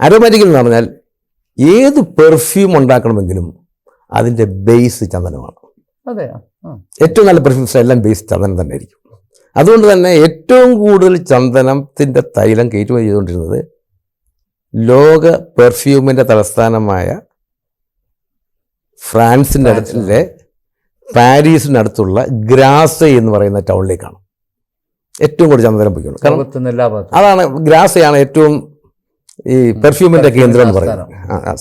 അരോമാറ്റിക് എന്ന് പറഞ്ഞാൽ ഏത് പെർഫ്യൂം ഉണ്ടാക്കണമെങ്കിലും അതിന്റെ ബേസ് ചന്ദനമാണ്. ഏറ്റവും നല്ല പെർഫ്യൂംസ് എല്ലാം ബേസ് ചന്ദനം തന്നെ ആയിരിക്കും. അതുകൊണ്ട് തന്നെ ഏറ്റവും കൂടുതൽ ചന്ദനത്തിന്റെ തൈലം കയറ്റുമതി ചെയ്തുകൊണ്ടിരുന്നത് ലോക പെർഫ്യൂമിന്റെ തലസ്ഥാനമായ ഫ്രാൻസിന്റെ അടുത്തിലെ പാരീസിനടുത്തുള്ള ഗ്രാസെ എന്ന് പറയുന്ന ടൗണിലേക്കാണ്. ഏറ്റവും കൂടുതൽ ചന്ദനം പൊയ്ക്കുന്നത് കാരണം അതാണ് ഗ്രാസയാണ് ഏറ്റവും ഈ പെർഫ്യൂമിന്റെ കേന്ദ്രം എന്ന് പറയുന്നത്. ആ.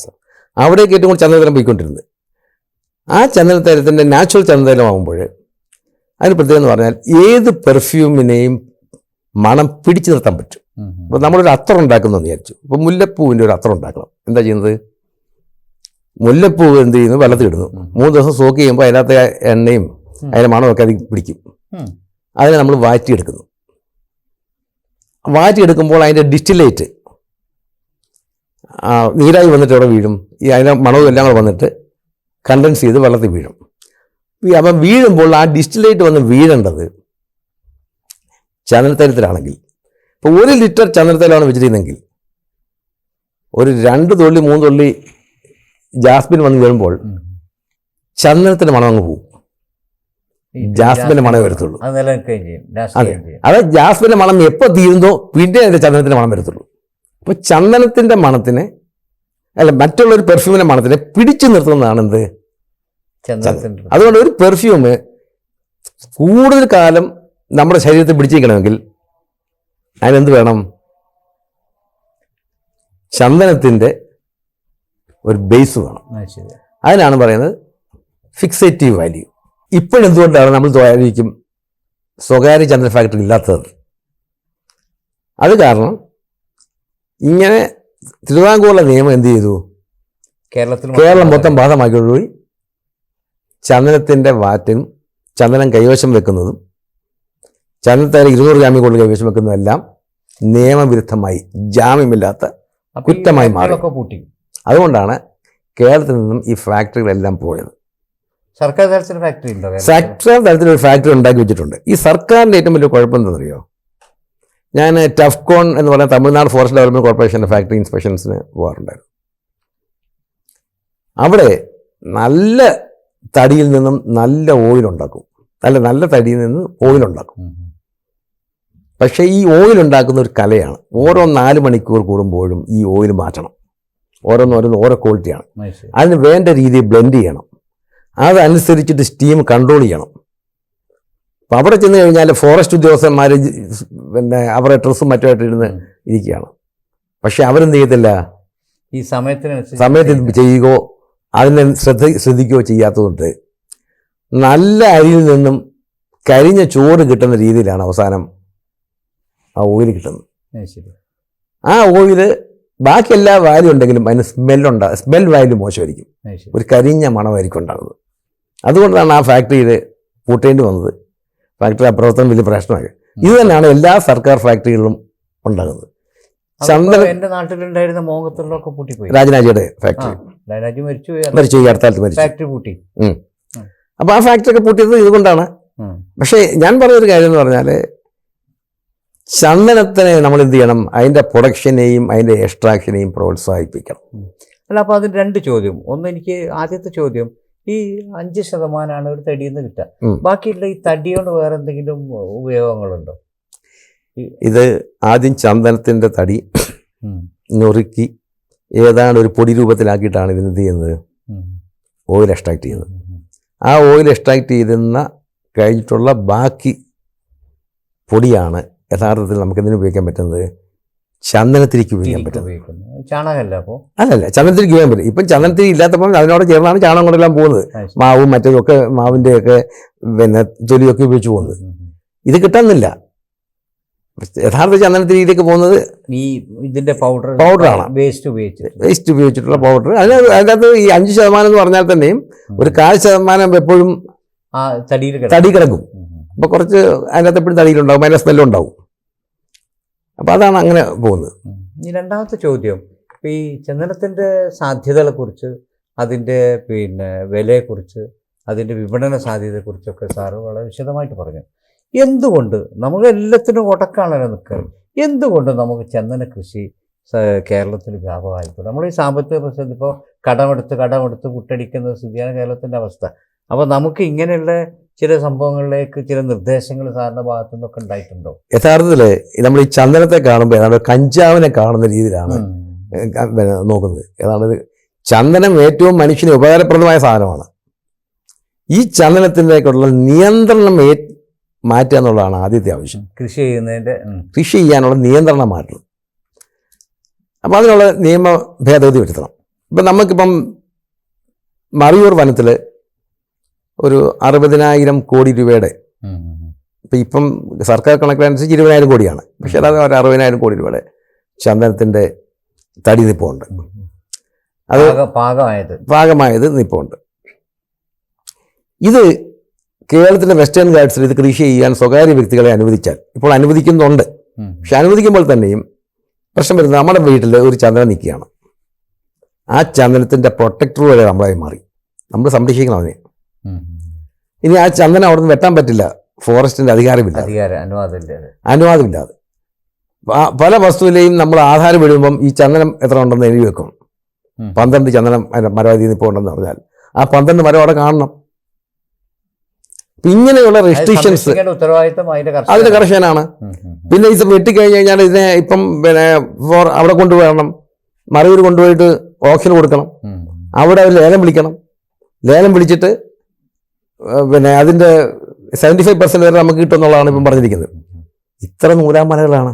അവിടേക്ക് ഏറ്റവും കൂടുതൽ ചന്ദനം പോയിക്കൊണ്ടിരുന്നത് ആ ചന്ദനത്തൈലത്തിന്റെ നാച്ചുറൽ ചന്ദനമാകുമ്പോൾ അതിന് പ്രത്യേകം എന്ന് പറഞ്ഞാൽ ഏത് പെർഫ്യൂമിനെയും മണം പിടിച്ചു നിർത്താൻ പറ്റും. അപ്പോൾ നമ്മളൊരു അത്തർ ഉണ്ടാക്കുന്നു വിചാരിച്ചു. ഇപ്പോൾ മുല്ലപ്പൂവിന്റെ ഒരു അത്തർ ഉണ്ടാക്കണം. എന്താ ചെയ്യുന്നത്? മുല്ലപ്പൂവ് എന്ത് ചെയ്യുന്നു? വെള്ളത്തിലിടുന്നു. മൂന്ന് ദിവസം സോക്ക് ചെയ്യുമ്പോൾ അതിനകത്തെ എണ്ണയും. അതിന്റെ മണമൊക്കെ അത് പിടിക്കും. അതിനെ നമ്മൾ വാറ്റിയെടുക്കുന്നു. വാറ്റിയെടുക്കുമ്പോൾ അതിന്റെ ഡിസ്റ്റിലേറ്റ് നീരായി വന്നിട്ട് അവിടെ വീഴും? ഈ അതിന്റെ മണവും എല്ലാം കൂടെ വന്നിട്ട് കണ്ടൻസ് ചെയ്ത് വെള്ളത്തിൽ വീഴും. അപ്പം വീഴുമ്പോൾ ആ ഡിസ്റ്റിലേറ്റ് വന്ന് വീഴേണ്ടത് ചന്ദനത്തൈലത്തിലാണെങ്കിൽ ഇപ്പോൾ ഒരു ലിറ്റർ ചന്ദനത്തൈലമാണ് വെച്ചിരുന്നെങ്കിൽ ഒരു രണ്ട് തുള്ളി മൂന്ന് തുള്ളി ജാസ്മിൻ വന്ന് വീഴുമ്പോൾ ചന്ദനത്തിന്റെ മണം അങ്ങ് പോകും ഈ ജാസ്മിന്റെ മണം വരത്തുള്ളൂ. അത് അത്. ജാസ്മിന്റെ മണം എപ്പോൾ തീരുന്നോ പിന്നെ അതിന്റെ ചന്ദനത്തിന്റെ മണം വരത്തുള്ളൂ. അപ്പോൾ ചന്ദനത്തിന്റെ മണത്തിനെ അല്ല മറ്റുള്ള ഒരു പെർഫ്യൂമിനെ മണത്തിനെ പിടിച്ചു നിർത്തുന്നതാണ് എന്ത് അതുകൊണ്ട് ഒരു പെർഫ്യൂം കൂടുതൽ കാലം നമ്മുടെ ശരീരത്തിൽ പിടിച്ചിരിക്കണമെങ്കിൽ അതിനെന്ത് വേണം? ചന്ദനത്തിന്റെ ഒരു ബേസ് വേണം. അതിനാണ് പറയുന്നത് ഫിക്സേറ്റീവ് വാല്യൂ ഇപ്പോഴെന്തുകൊണ്ടാണ് നമ്മൾ ദ്വാരിക്കും സ്വകാര്യ ചന്ദന ഫാക്ടറി ഇല്ലാത്തത്? അത് കാരണം ഇങ്ങനെ തിരുവിതാംകൂറിലെ നിയമം എന്ത് ചെയ്തു? കേരളത്തിൽ കേരളം മൊത്തം ബാധമാക്കിയോടുകൂടി ചന്ദനത്തിന്റെ വാറ്റും ചന്ദനം കൈവശം വെക്കുന്നതും ചന്ദനത്തേൽ ഇരുന്നൂറ് ജാമ്യം കൊണ്ട് കൈവശം വെക്കുന്നതെല്ലാം നിയമവിരുദ്ധമായി ജാമ്യമില്ലാത്ത കുറ്റമായി മാറി. അതുകൊണ്ടാണ് കേരളത്തിൽ നിന്നും ഈ ഫാക്ടറികളെല്ലാം പോയത്. സർക്കാർ തലത്തിൽ ഫാക്ടറി ഉണ്ടോ സർക്കാർ തലത്തിൽ ഒരു ഫാക്ടറി ഉണ്ടാക്കി വെച്ചിട്ടുണ്ട്. ഈ സർക്കാരിന്റെ ഏറ്റവും വലിയ കുഴപ്പം എന്താണെന്നറിയോ? ഞാൻ ടഫ്കോൺ എന്ന് പറയുന്ന തമിഴ്നാട് ഫോറസ്റ്റ് ഡെവലപ്മെന്റ് കോർപ്പറേഷന്റെ ഫാക്ടറി ഇൻസ്പെക്ഷൻസിന് പോകാറുണ്ടായിരുന്നു. അവിടെ നല്ല തടിയിൽ നിന്നും നല്ല ഓയിൽ ഉണ്ടാക്കും. അല്ല നല്ല തടിയിൽ നിന്ന് ഓയിൽ ഉണ്ടാക്കും. പക്ഷേ ഈ ഓയിൽ ഉണ്ടാക്കുന്ന ഒരു കലയാണ്. ഓരോ നാല് മണിക്കൂർ കൂടുമ്പോഴും ഈ ഓയിൽ മാറ്റണം. ഓരോന്നോരോന്ന് ഓരോ ക്വാളിറ്റിയാണ് അത് അതിന് വേണ്ട രീതിയിൽ ബ്ലെൻഡ് ചെയ്യണം. അതനുസരിച്ചിട്ട് സ്റ്റീം കൺട്രോൾ ചെയ്യണം. അപ്പം അവിടെ ചെന്ന് കഴിഞ്ഞാൽ ഫോറസ്റ്റ് ഉദ്യോഗസ്ഥന്മാർ പിന്നെ അവരുടെ ഡ്രസ്സും മറ്റുമായിട്ട് ഇരുന്ന്. ഇരിക്കുകയാണ്. പക്ഷെ അവരെന്ത് ചെയ്യത്തില്ല? ഈ സമയത്തിനനുസരിച്ച് സമയത്തിന് ചെയ്യുകയോ അതിനെ ശ്രദ്ധ ശ്രദ്ധിക്കുകയോ ചെയ്യാത്തതുകൊണ്ട് നല്ല അരിയിൽ നിന്നും കരിഞ്ഞ ചോറ് കിട്ടുന്ന രീതിയിലാണ് അവസാനം ആ ഓയിൽ കിട്ടുന്നത്. ആ ഓയിൽ ബാക്കി എല്ലാ വാല്യൂ ഉണ്ടെങ്കിലും അതിന് സ്മെല്ലുണ്ടാ സ്മെൽ വാല്യൂ മോശമായിരിക്കും. ഒരു കരിഞ്ഞ മണമായിരിക്കും ഉണ്ടാകുന്നത് അതുകൊണ്ടാണ് ആ ഫാക്ടറിയിൽ പൂട്ടേണ്ടി വന്നത്. ഫാക്ടറി അപ്രവർത്തനം വലിയ പ്രശ്നമായി. ഇത് തന്നെയാണ് എല്ലാ സർക്കാർ ഫാക്ടറികളിലും ഉണ്ടാകുന്നത്. ചന്ദ്രൻ എന്റെ നാട്ടിലുണ്ടായിരുന്ന മോഹത്തിലൊക്കെ പൂട്ടിപ്പോയി. രാജനാജിയുടെ ഫാക്ടറി. രാജു മരിച്ചു മരിച്ചു ഈ അടുത്താലത്ത് മരിച്ചു. ഫാക്ടറി പൂട്ടി. അപ്പോൾ ആ ഫാക്ടറി ഒക്കെ പൂട്ടിയത് ഇതുകൊണ്ടാണ്. പക്ഷേ ഞാൻ പറഞ്ഞൊരു കാര്യം എന്ന് പറഞ്ഞാൽ ചന്ദനത്തിനെ നമ്മൾ എന്ത് ചെയ്യണം? അതിന്റെ പ്രൊഡക്ഷനെയും അതിന്റെ എക്സ്ട്രാക്ഷനെയും പ്രോത്സാഹിപ്പിക്കണം. അല്ല അപ്പൊ അതിന് രണ്ട് ചോദ്യം. ഒന്ന് എനിക്ക് ആദ്യത്തെ ചോദ്യം ഈ അഞ്ച് ശതമാനമാണ് ഒരു തടിയിൽ നിന്ന് കിട്ടുക. ബാക്കിയുള്ള ഈ തടി കൊണ്ട് വേറെ എന്തെങ്കിലും ഉപയോഗങ്ങളുണ്ടോ? ഇത് ആദ്യം ചന്ദനത്തിന്റെ തടി. ഞൊറുക്കി ഏതാണ്ട് ഒരു പൊടി രൂപത്തിലാക്കിയിട്ടാണ് ഇതിന് എന്ത് ചെയ്യുന്നത്? ഓയിൽ എക്സ്ട്രാക്ട് ചെയ്യുന്നത്. ആ ഓയിൽ എക്സ്ട്രാക്ട് ചെയ്തിരുന്ന കഴിഞ്ഞിട്ടുള്ള ബാക്കി പൊടിയാണ് യഥാർത്ഥത്തിൽ നമുക്ക് എന്തിനു ഉപയോഗിക്കാൻ പറ്റുന്നത്? ചന്ദനത്തിരിക്ക് ഉപയോഗിക്കാൻ പറ്റും. ചാണകമല്ല അപ്പോ? അല്ലല്ല ചന്ദനത്തിരിക്ക് ഉപയോഗിക്കാൻ പറ്റും. ഇപ്പം ചന്ദനത്തിരി ഇല്ലാത്തപ്പോൾ അതിനോട് ചേർന്നാണ് ചാണകം കൊണ്ടെല്ലാം പോകുന്നത് മാവും മറ്റേതൊക്കെ മാവിന്റെയൊക്കെ പിന്നെ തൊലിയൊക്കെ ഉപയോഗിച്ച് പോകുന്നത്. ഇത് കിട്ടുന്നില്ല. യഥാർത്ഥ ചന്ദനത്തിരിയിലേക്ക് പോകുന്നത് ഈ ഇതിന്റെ പൗഡർ പൗഡറാണ്. വേസ്റ്റ് ഉപയോഗിച്ച് വേസ്റ്റ് ഉപയോഗിച്ചിട്ടുള്ള പൗഡർ. അതിന് അതിനകത്ത് ഈ അഞ്ച് ശതമാനം എന്ന് പറഞ്ഞാൽ തന്നെയും ഒരു കാൽ ശതമാനം എപ്പോഴും തടി കിടക്കും. അപ്പോൾ കുറച്ച് അതിനകത്ത് എപ്പോഴും തടിയിലുണ്ടാകും അതിന്റെ സ്മെല്ലും ഉണ്ടാവും. അപ്പോൾ അതാണ് അങ്ങനെ പോകുന്നത്. ഇനി രണ്ടാമത്തെ ചോദ്യം. ഇപ്പോൾ ഈ ചന്ദനത്തിന്റെ സാധ്യതകളെക്കുറിച്ച് അതിന്റെ പിന്നെ വിലയെക്കുറിച്ച് അതിന്റെ വിപണന സാധ്യതയെക്കുറിച്ചൊക്കെ സാറ് വളരെ വിശദമായിട്ട് പറഞ്ഞു. എന്തുകൊണ്ട് നമുക്ക് എല്ലാത്തിനും ഉടക്കാണല്ലോ നിൽക്കുക എന്തുകൊണ്ട് നമുക്ക് ചന്ദന കൃഷി കേരളത്തിൽ വ്യാപകമായിപ്പോൾ നമ്മൾ ഈ സാമ്പത്തിക പ്രശ്നത്തിൽ ഇപ്പോൾ കടമെടുത്ത് കടമെടുത്ത് കുട്ടടിക്കുന്ന സ്ഥിതിയാണ് കേരളത്തിന്റെ അവസ്ഥ. അപ്പോൾ നമുക്ക് ഇങ്ങനെയുള്ള ചില സംഭവങ്ങളിലേക്ക് ചില നിർദ്ദേശങ്ങൾ സാറിന്റെ ഭാഗത്തു നിന്നൊക്കെ ഉണ്ടായിട്ടുണ്ടോ? യഥാർത്ഥത്തിൽ നമ്മൾ ഈ ചന്ദനത്തെ കാണുമ്പോൾ ഏതാണ്ട് കഞ്ചാവിനെ കാണുന്ന രീതിയിലാണ് നോക്കുന്നത്. ഏതാണ്ട് ചന്ദനം ഏറ്റവും മനുഷ്യന് ഉപകാരപ്രദമായ സാധനമാണ്. ഈ ചന്ദനത്തിന്റെയൊക്കെയുള്ള നിയന്ത്രണം ഏ മാറ്റുക എന്നുള്ളതാണ് ആദ്യത്തെ ആവശ്യം. കൃഷി ചെയ്യുന്നതിന്റെ കൃഷി ചെയ്യാനുള്ള നിയന്ത്രണം മാറ്റണം. അപ്പോൾ അതിനുള്ള നിയമ ഭേദഗതി വരുത്തണം. ഇപ്പം നമുക്കിപ്പം മറിയൂർ വനത്തിൽ ഒരു അറുപതിനായിരം കോടി രൂപയുടെ. ഇപ്പം ഇപ്പം സർക്കാർ കണക്കിനനുസരിച്ച് ഇരുപതിനായിരം കോടിയാണ്. പക്ഷേ അതായത് ഒരു അറുപതിനായിരം കോടി രൂപയുടെ ചന്ദനത്തിന്റെ തടി നിപ്പുണ്ട്. അത് പാകമായത്. പാകമായത് നിപ്പുണ്ട്. ഇത് കേരളത്തിലെ വെസ്റ്റേൺ ഗാർഡ്സിൽ ഇത് കൃഷി ചെയ്യാൻ സ്വകാര്യ വ്യക്തികളെ അനുവദിച്ചാൽ ഇപ്പോൾ അനുവദിക്കുന്നുണ്ട്. പക്ഷെ അനുവദിക്കുമ്പോൾ തന്നെയും പ്രശ്നം വരുന്നത് നമ്മുടെ വീട്ടിൽ ഒരു ചന്ദനം നിൽക്കുകയാണ്. ആ ചന്ദനത്തിന്റെ പ്രൊട്ടക്ടർ വരെ നമ്മളായി മാറി. നമ്മൾ സംരക്ഷിക്കണം അതിനെ. ഇനി ആ ചന്ദനം അവിടെ നിന്ന് വെട്ടാൻ പറ്റില്ല. ഫോറസ്റ്റിന്റെ അധികാരമില്ല. അധികാരം അനുവാദമില്ല. അനുവാദമില്ലാതെ. പല വസ്തുവിലെയും നമ്മൾ ആധാരം എഴുതുമ്പം ഈ ചന്ദനം എത്ര ഉണ്ടെന്ന് എഴുതി വെക്കും. പന്ത്രണ്ട് ചന്ദനം മരവാതി ഇപ്പോൾ ഉണ്ടെന്ന് പറഞ്ഞാൽ. ആ പന്ത്രണ്ട് മരം അവിടെ കാണണം. ഇങ്ങനെയുള്ള റെസ്ട്രിക്ഷൻസ് അതിന്റെ കർശനാണ് പിന്നെ ഇത് വെട്ടിക്കഴിഞ്ഞ് കഴിഞ്ഞാൽ ഇതിനെ ഇപ്പം പിന്നെ ഫോർ അവിടെ കൊണ്ടുപോകണം മറയൂർ കൊണ്ടുപോയിട്ട് ഓപ്ഷൻ കൊടുക്കണം. അവിടെ അവർ ലേലം വിളിക്കണം. ലേലം വിളിച്ചിട്ട് പിന്നെ അതിന്റെ സെവന്റി ഫൈവ് പെർസെന്റ് വരെ നമുക്ക് കിട്ടുമെന്നുള്ളതാണ് ഇപ്പം പറഞ്ഞിരിക്കുന്നത്. ഇത്ര നൂലാമലകളാണ്.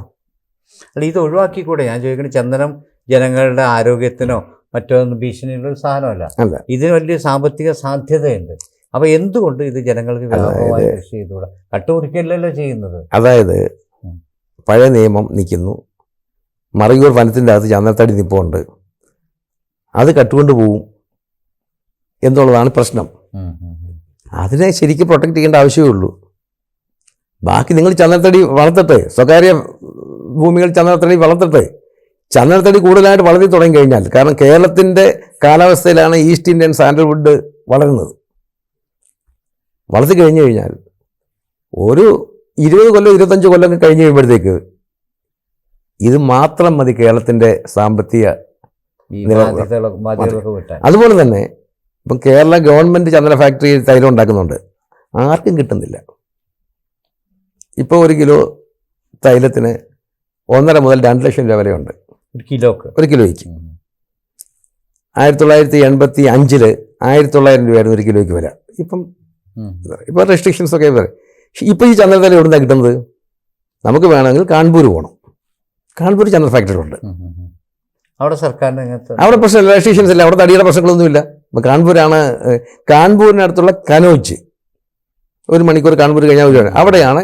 അല്ല ഇത് ഒഴിവാക്കിക്കൂടെ? ഞാൻ ചോദിക്കുന്നത് ചന്ദനം ജനങ്ങളുടെ ആരോഗ്യത്തിനോ മറ്റോ ഭീഷണിയുള്ള ഒരു സാധനമല്ല. ഇതിന് വലിയ സാമ്പത്തിക സാധ്യതയുണ്ട്. അപ്പൊ എന്തുകൊണ്ട് ഇത് ജനങ്ങൾക്ക് വ്യാപകമായി കൃഷി ചെയ്തുകൂടാ? കട്ടുമുറിക്കല്ലല്ലോ ചെയ്യുന്നത്. അതായത് പഴയ നിയമം നിൽക്കുന്നു. മറയൂർ വനത്തിന്റെ അകത്ത് ചന്ദനത്തടി നിൽപ്പുണ്ട് അത് കട്ടുകൊണ്ട് പോവും എന്നുള്ളതാണ് പ്രശ്നം. അതിനെ ശരിക്കും പ്രൊട്ടക്റ്റ് ചെയ്യേണ്ട ആവശ്യമേ ഉള്ളൂ. ബാക്കി നിങ്ങൾ ചന്ദനത്തടി വളർത്തട്ടെ സ്വകാര്യ ഭൂമികൾ ചന്ദനത്തടി വളർത്തട്ടെ. ചന്ദനത്തടി കൂടുതലായിട്ട് വളർത്തി തുടങ്ങി കഴിഞ്ഞാൽ കാരണം കേരളത്തിന്റെ കാലാവസ്ഥയിലാണ് ഈസ്റ്റ് ഇന്ത്യൻ സാൻഡൽവുഡ് വളരുന്നത്. വളർത്തി കഴിഞ്ഞു കഴിഞ്ഞാൽ ഒരു ഇരുപത് കൊല്ലം ഇരുപത്തഞ്ച് കൊല്ലം കഴിഞ്ഞ് കഴിയുമ്പോഴത്തേക്ക് ഇത് മാത്രം മതി കേരളത്തിന്റെ സാമ്പത്തിക അതുപോലെ തന്നെ ഇപ്പം കേരള ഗവൺമെന്റ് ചന്ദന ഫാക്ടറി തൈലം ഉണ്ടാക്കുന്നുണ്ട് ആർക്കും കിട്ടുന്നില്ല. ഇപ്പോൾ ഒരു കിലോ തൈലത്തിന് ഒന്നര മുതൽ രണ്ട് ലക്ഷം രൂപ വരെയുണ്ട്. ഒരു കിലോക്ക്? ഒരു കിലോയ്ക്ക്. ആയിരത്തി തൊള്ളായിരത്തി എൺപത്തി അഞ്ചിൽ ആയിരത്തി തൊള്ളായിരം രൂപയായിരുന്നു ഒരു കിലോയ്ക്ക് വില. ഇപ്പം ഇപ്പോൾ റെസ്ട്രിക്ഷൻസ് ഒക്കെ വരെ ഇപ്പോൾ ഈ ചന്ദ്രതല എവിടെ നിന്നാണ് കിട്ടുന്നത്? നമുക്ക് വേണമെങ്കിൽ കാൺപൂർ പോകണം കാൺപൂർ ചന്ദ്ര ഫാക്ടറി ഉണ്ട് അവിടെ സർക്കാരിന് അങ്ങനത്തെ അവിടെ പ്രശ്നം റെസ്ട്രിക്ഷൻസ് ഇല്ല. അവിടെ തടിയുടെ പ്രശ്നങ്ങളൊന്നുമില്ല. അപ്പോൾ കാൺപൂരാണ് കാൺപൂരിനടുത്തുള്ള കനോജ്. ഒരു മണിക്കൂർ കാൺപൂർ കഴിഞ്ഞാൽ ഒരു അവിടെയാണ്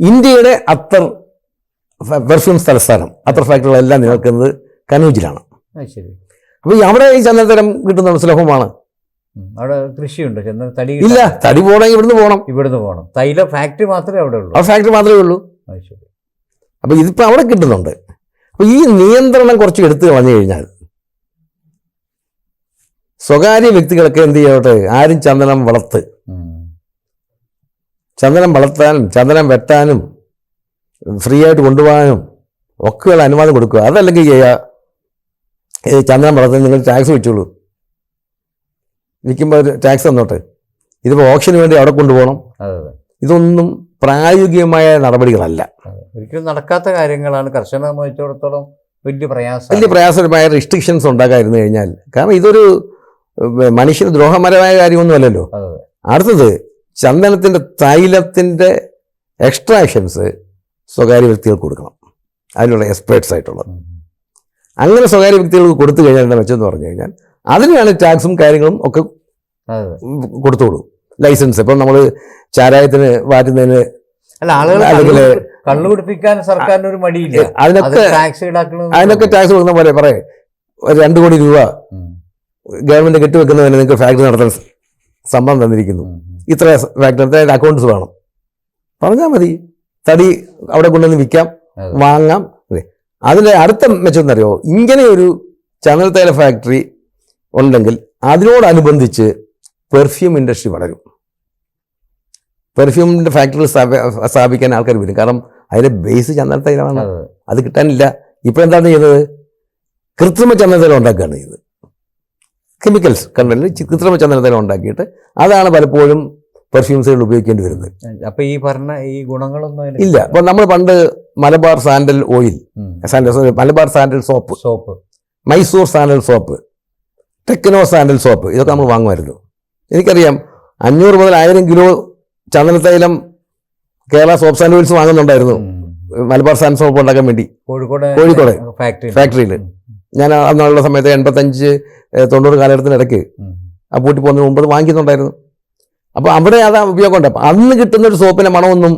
ഇന്ത്യയുടെ അത്തർ പെർഫ്യൂം തലസ്ഥാനം അത്തർ ഫാക്ടറികളെല്ലാം നിലനിൽക്കുന്നത് കനൂജിലാണ്. ശരി. അപ്പോൾ അവിടെ ഈ ചന്ദനത്തരം കിട്ടുന്ന സുലഭമാണ്. അവിടെ കൃഷിയുണ്ട്. ചന്ദന തടി ഇല്ല തടി പോകണമെങ്കിൽ ഇവിടുന്ന് പോകണം. ഇവിടുന്ന് പോകണം. തൈല ഫാക്ടറി മാത്രമേ അവിടെ ഉള്ളൂ. ആ ഫാക്ടറി മാത്രമേ ഉള്ളൂ. ശരി. അപ്പോൾ ഇതിപ്പോൾ അവിടെ കിട്ടുന്നുണ്ട്. അപ്പോൾ ഈ നിയന്ത്രണം കുറച്ച് എടുത്തു കളഞ്ഞു കഴിഞ്ഞാൽ സ്വകാര്യ വ്യക്തികളൊക്കെ എന്ത് ചെയ്യട്ടെ? ആരും ചന്ദനം വളർത്ത്. ചന്ദനം വളർത്താനും ചന്ദനം വെട്ടാനും ഫ്രീ ആയിട്ട് കൊണ്ടുപോകാനും ഒക്കെയുള്ള അനുവാദം കൊടുക്കുക. അതല്ലെങ്കിൽ ചെയ്യുക ചന്ദനം വളർത്താൻ നിങ്ങൾ ടാക്സ് വെച്ചോളൂ. വിൽക്കുമ്പോൾ ടാക്സ് തന്നോട്ടെ. ഇതിപ്പോൾ ഓപ്ഷന് വേണ്ടി അവിടെ കൊണ്ടുപോകണം. ഇതൊന്നും പ്രായോഗികമായ നടപടികളല്ല. ഒരിക്കലും നടക്കാത്ത കാര്യങ്ങളാണ്. കർഷകനെ സംബന്ധിച്ചിടത്തോളം വലിയ പ്രയാസം വലിയ പ്രയാസപരമായ റിസ്ട്രിക്ഷൻസ് ഉണ്ടാക്കാതിരുന്നു കഴിഞ്ഞാൽ. കാരണം ഇതൊരു മനുഷ്യന് ദ്രോഹപരമായ കാര്യമൊന്നുമല്ലല്ലോ. അടുത്തത് ചന്ദനത്തിന്റെ തൈലത്തിന്റെ എക്സ്ട്രാക്ഷൻസ് സ്വകാര്യ വ്യക്തികൾക്ക് കൊടുക്കണം. അതിനുള്ള എക്സ്പേർട്സ് ആയിട്ടുള്ളത്. അങ്ങനെ സ്വകാര്യ വ്യക്തികൾക്ക് കൊടുത്തു കഴിഞ്ഞാൽ എന്താ മെച്ചമെന്ന് പറഞ്ഞു കഴിഞ്ഞാൽ അതിനാണ് ടാക്സും കാര്യങ്ങളും ഒക്കെ അതെ ലൈസൻസ്. ഇപ്പം നമ്മൾ ചാരായത്തിന് വാറ്റുന്നതിന് അല്ലെങ്കിൽ- കള്ളു- കള്ളു സർക്കാരിന് ഒരു മടിയില്ല. അതിനൊക്കെ അതിനൊക്കെ ടാക്സ് കൊടുക്കുന്ന പോലെ പറയേ. ഒരു രണ്ട് കോടി രൂപ ഗവൺമെന്റ് കെട്ടിവെക്കുന്നതിന് നിങ്ങൾക്ക് ഫാക്ടറി നടത്താൻ സമ്മതം തന്നിരിക്കുന്നു. ഇത്ര ഫാക്ടറി അക്കൗണ്ട്സ് വേണം. പറഞ്ഞാൽ മതി. തടി അവിടെ കൊണ്ടുവന്ന് വിൽക്കാം വാങ്ങാം. അതെ. അതിന്റെ അടുത്ത മെച്ചം എന്നറിയോ ഇങ്ങനെ ഒരു തൈല ഫാക്ടറി ഉണ്ടെങ്കിൽ അതിനോടനുബന്ധിച്ച് പെർഫ്യൂം ഇൻഡസ്ട്രി വളരും. പെർഫ്യൂമിന്റെ ഫാക്ടറി സ്ഥാപിക്കാൻ ആൾക്കാർ വരും. കാരണം അതിന്റെ ബേസ് ചന്ദന തൈലമാണ് അത്. കിട്ടാനില്ല. ഇപ്പോൾ എന്താണ് ചെയ്യുന്നത്? കൃത്രിമ ചന്ദനത്തൈലം ഉണ്ടാക്കുകയാണ് ചെയ്തത് കെമിക്കൽസ് കണ്ടല്ല കൃത്രിമ ചന്ദനത്തൈലം ഉണ്ടാക്കിയിട്ട് അതാണ് പലപ്പോഴും പെർഫ്യൂംസുകൾ ഉപയോഗിക്കേണ്ടി വരുന്നത്. അപ്പോൾ ഈ പറഞ്ഞ ഈ ഗുണങ്ങളൊന്നും ഇല്ല. അപ്പോൾ നമ്മൾ പണ്ട് Malabar sandal oil sandal sorry Malabar sandal soap soap. Mysore sandal soap techno sandal soap ഇതൊക്കെ നമ്മൾ വാങ്ങുമായിരുന്നു. എനിക്കറിയാം അഞ്ഞൂറ് മുതൽ ആയിരം കിലോ ചന്ദനത്തൈലം കേരള സോപ്പ് സാൻഡ് ഓയിൽസ് വാങ്ങുന്നുണ്ടായിരുന്നു. മലബാർ സാൻഡ് സോപ്പ് ഉണ്ടാക്കാൻ വേണ്ടി. കോഴിക്കോട് കോഴിക്കോട് ഫാക്ടറി ഫാക്ടറിയിൽ ഞാൻ അന്നുള്ള സമയത്ത് എൺപത്തഞ്ച് തൊണ്ണൂറ് കാലഘട്ടത്തിനിടയ്ക്ക് ആ പൂട്ടി പോകുന്നതിന് മുമ്പ് അത് വാങ്ങിക്കുന്നുണ്ടായിരുന്നു. അപ്പോൾ അവിടെ അതാ ഉപയോഗമുണ്ട്. അപ്പം അന്ന് കിട്ടുന്ന ഒരു സോപ്പിന്റെ മണമൊന്നും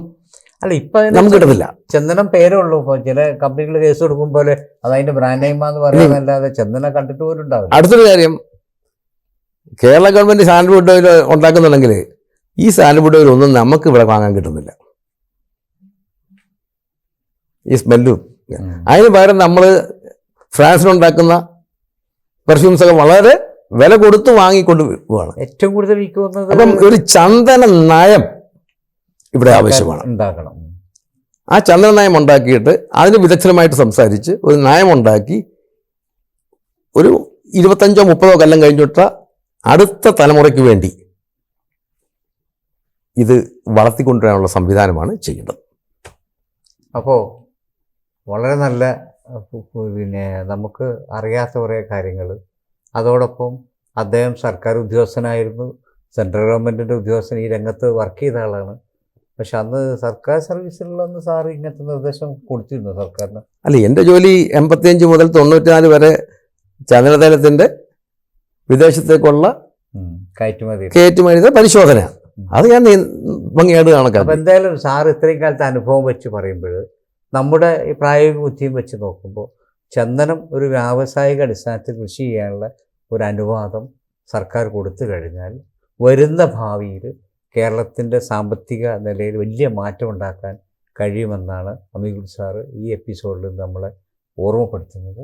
അല്ല ഇപ്പൊ നമുക്ക് കിട്ടത്തില്ല. ചന്ദനം പേരേ ഉള്ളൂ. ഇപ്പൊ ചില കമ്പനികൾ കേസ് കൊടുക്കും പോലെ അത് അതിന്റെ ബ്രാൻഡ് നെയിമാന്ന് പറയുന്നതല്ലാതെ ചന്ദനം കണ്ടിട്ട് പോലും ഉണ്ടാവില്ല. അടുത്തൊരു കാര്യം. കേരള ഗവൺമെന്റ് സാൻഡ്വുഡ് ഓയിൽ ഉണ്ടാക്കുന്നുണ്ടെങ്കിൽ ഈ സാൻഡ്വുഡ് ഓയിൽ ഒന്നും നമുക്ക് ഇവിടെ വാങ്ങാൻ കിട്ടുന്നില്ല. ഈ സ്മെല്ലും. അതിന് പകരം നമ്മൾ ഫ്രാൻസിലുണ്ടാക്കുന്ന പെർഫ്യൂംസൊക്കെ വളരെ വില കൊടുത്ത് വാങ്ങിക്കൊണ്ട് പോവാണ്. ഏറ്റവും കൂടുതൽ വിൽക്കുന്നത് അപ്പം ഒരു ചന്ദന നയം ഇവിടെ ആവശ്യമാണ്. ഉണ്ടാക്കണം. ആ ചന്ദന നയം ഉണ്ടാക്കിയിട്ട് അതിന് വിദഗ്ധരമായിട്ട് സംസാരിച്ച് ഒരു നയം ഉണ്ടാക്കി ഒരു ഇരുപത്തഞ്ചോ മുപ്പതോ കൊല്ലം കഴിഞ്ഞിട്ട അടുത്ത തലമുറയ്ക്ക് വേണ്ടി ഇത് വളർത്തിക്കൊണ്ടുവരാനുള്ള സംവിധാനമാണ് ചെയ്യേണ്ടത് അപ്പോൾ വളരെ നല്ല പിന്നെ നമുക്ക് അറിയാത്ത കുറേ കാര്യങ്ങൾ. അതോടൊപ്പം അദ്ദേഹം സർക്കാർ ഉദ്യോഗസ്ഥനായിരുന്നു. സെൻട്രൽ ഗവൺമെന്റിന്റെ ഉദ്യോഗസ്ഥൻ ഈ രംഗത്ത് വർക്ക് ചെയ്ത ആളാണ്. പക്ഷെ അന്ന് സർക്കാർ സർവീസിലുള്ള സാർ ഇങ്ങനത്തെ നിർദ്ദേശം കൊടുത്തിരുന്നു സർക്കാരിന്? അല്ല എന്റെ ജോലി എൺപത്തിയഞ്ച് മുതൽ തൊണ്ണൂറ്റിനാല് വരെ ചന്ദ്രതലത്തിന്റെ വിദേശത്തേക്കുള്ള. കയറ്റുമതി. കയറ്റുമതി പരിശോധന. അത് ഞാൻ ഭംഗിയായിട്ട് ഭംഗിയായിട്ട് അപ്പം എന്തായാലും സാർ ഇത്രയും കാലത്തെ അനുഭവം വെച്ച് പറയുമ്പോൾ നമ്മുടെ ഈ പ്രായോഗിക ബുദ്ധിയും വെച്ച് നോക്കുമ്പോൾ ചന്ദനം ഒരു വ്യാവസായിക അടിസ്ഥാനത്തിൽ കൃഷി ചെയ്യാനുള്ള ഒരു അനുവാദം സർക്കാർ കൊടുത്തു കഴിഞ്ഞാൽ വരുന്ന ഭാവിയിൽ കേരളത്തിന്റെ സാമ്പത്തിക നിലയിൽ വലിയ മാറ്റം ഉണ്ടാക്കാൻ കഴിയുമെന്നാണ് അമിഗുൽ സാറ് ഈ എപ്പിസോഡിൽ നമ്മളെ ഓർമ്മപ്പെടുത്തുന്നത്.